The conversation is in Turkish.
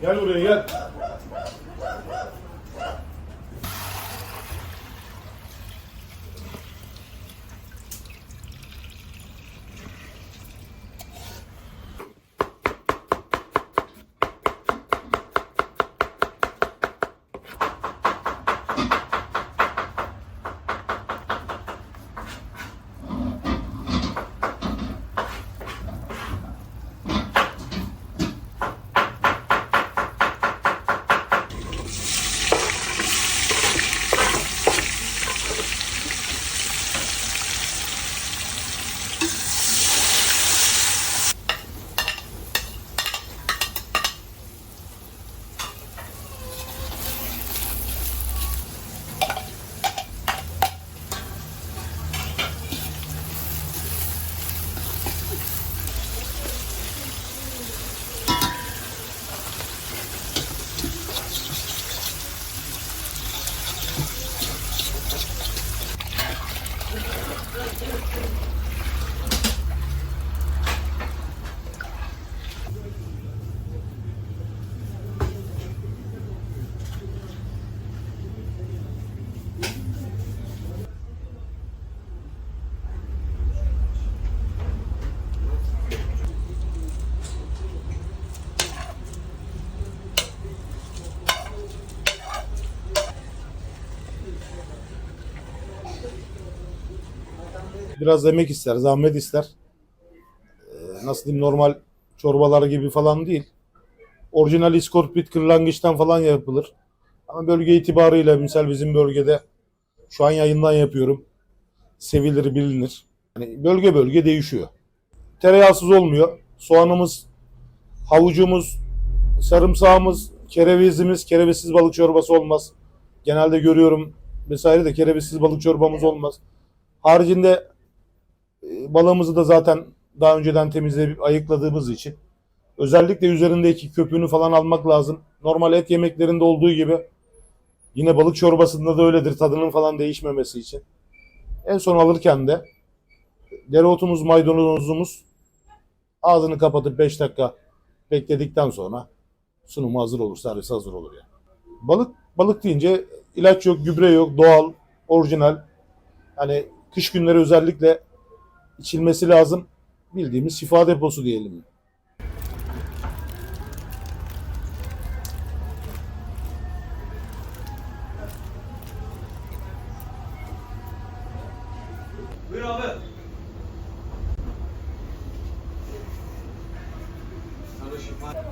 Gel buraya gel. Biraz emek ister, zahmet ister. Ee, nasıl diyeyim normal çorbalar gibi falan değil. Orijinal iskorpit kırlangıçtan falan yapılır. Ama bölge itibarıyla misal bizim bölgede şu an yayından yapıyorum. Sevilir, bilinir. Yani bölge bölge değişiyor. Tereyağsız olmuyor. Soğanımız, havucumuz, sarımsağımız, kerevizimiz, kerevizsiz balık çorbası olmaz. Genelde görüyorum vesaire de kerevizsiz balık çorbamız olmaz. Haricinde balığımızı da zaten daha önceden temizleyip ayıkladığımız için özellikle üzerindeki köpüğünü falan almak lazım. Normal et yemeklerinde olduğu gibi yine balık çorbasında da öyledir tadının falan değişmemesi için. En son alırken de dereotumuz, maydanozumuz ağzını kapatıp 5 dakika bekledikten sonra sunumu hazır olur, servis hazır olur yani. Balık balık deyince ilaç yok, gübre yok, doğal, orijinal. Hani kış günleri özellikle içilmesi lazım. Bildiğimiz şifa deposu diyelim. Buyur abi. Sana şifa.